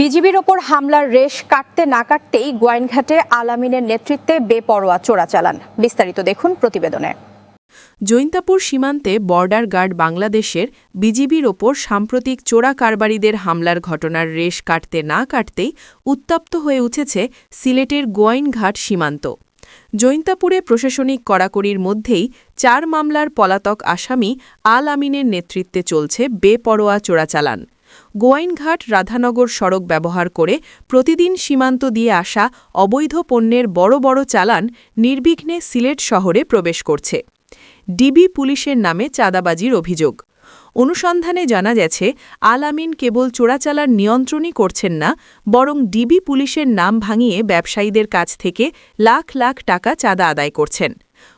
বিজিবির ওপর হামলার রেশ কাটতে না কাটতেই গোয়াইনঘাটে আলামিনের নেতৃত্বে বেপরোয়া চোরাচালান। বিস্তারিত দেখুন প্রতিবেদনে। জৈন্তাপুর সীমান্তে বর্ডার গার্ড বাংলাদেশের বিজিবির ওপর সাম্প্রতিক চোরা কারবারিদের হামলার ঘটনার রেশ কাটতে না কাটতেই উত্তপ্ত হয়ে উঠেছে সিলেটের গোয়াইনঘাট সীমান্ত। জৈন্তাপুরে প্রশাসনিক কড়াকড়ির মধ্যেই চার মামলার পলাতক আসামি আল আমিনের নেতৃত্বে চলছে বেপরোয়া চোরাচালান। গোয়াইনঘাট রাধানগর সড়ক ব্যবহার করে প্রতিদিন সীমান্ত দিয়ে আসা অবৈধ পণ্যের বড় বড় চালান নির্বিঘ্নে সিলেট শহরে প্রবেশ করছে। ডিবি পুলিশের নামে চাঁদাবাজির অভিযোগ। অনুসন্ধানে জানা গেছে, আল আমিন কেবল চোরাচালার নিয়ন্ত্রণই করছেন না, বরং ডিবি পুলিশের নাম ভাঙিয়ে ব্যবসায়ীদের কাছ থেকে লাখ লাখ টাকা চাঁদা আদায় করছেন।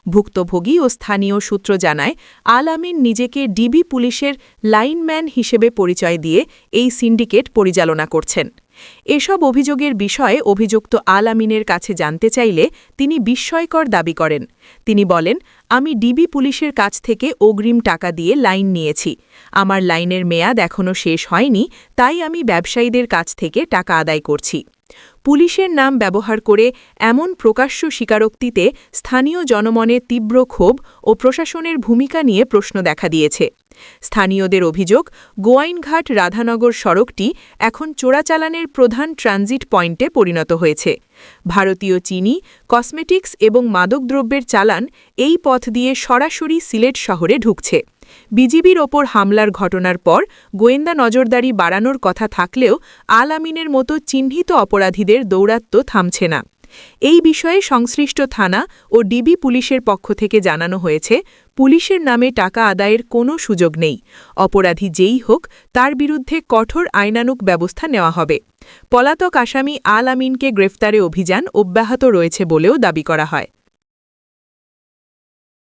ভুক্তভোগী ও স্থানীয় সূত্র জানায়, আল আমিন নিজেকে ডিবি পুলিশের লাইনম্যান হিসেবে পরিচয় দিয়ে এই সিন্ডিকেট পরিচালনা করছেন। এসব অভিযোগের বিষয়ে অভিযুক্ত আল আমিনের কাছে জানতে চাইলে তিনি বিস্ময়কর দাবি করেন। তিনি বলেন, আমি ডিবি পুলিশের কাছ থেকে অগ্রিম টাকা দিয়ে লাইন নিয়েছি। আমার লাইনের মেয়াদ এখনও শেষ হয়নি, তাই আমি ব্যবসায়ীদের কাছ থেকে টাকা আদায় করছি। পুলিশের নাম ব্যবহার করে এমন প্রকাশ্য স্বীকারোক্তিতে স্থানীয় জনমনে তীব্র ক্ষোভ ও প্রশাসনের ভূমিকা নিয়ে প্রশ্ন দেখা দিয়েছে। স্থানীয়দের অভিযোগ, গোয়াইনঘাট রাধানগর সড়কটি এখন চোরাচালানের প্রধান ট্রানজিট পয়েন্টে পরিণত হয়েছে। ভারতীয় চিনি, কসমেটিক্স এবং মাদকদ্রব্যের চালান এই পথ দিয়ে সরাসরি সিলেট শহরে ঢুকছে। বিজিবির ওপর হামলার ঘটনার পর গোয়েন্দা নজরদারি বাড়ানোর কথা থাকলেও আল আমিনের মতো চিহ্নিত অপরাধীদের দৌরাত্ম্য থামছে না। এই বিষয়ে সংশ্লিষ্ট থানা ও ডিবি পুলিশের পক্ষ থেকে জানানো হয়েছে, পুলিশের নামে টাকা আদায়ের কোনো সুযোগ নেই। অপরাধী যেই হোক, তার বিরুদ্ধে কঠোর আইনানুক ব্যবস্থা নেওয়া হবে। পলাতক আসামি আল আমিনকে গ্রেফতারে অভিযান অব্যাহত রয়েছে বলেও দাবি করা হয়।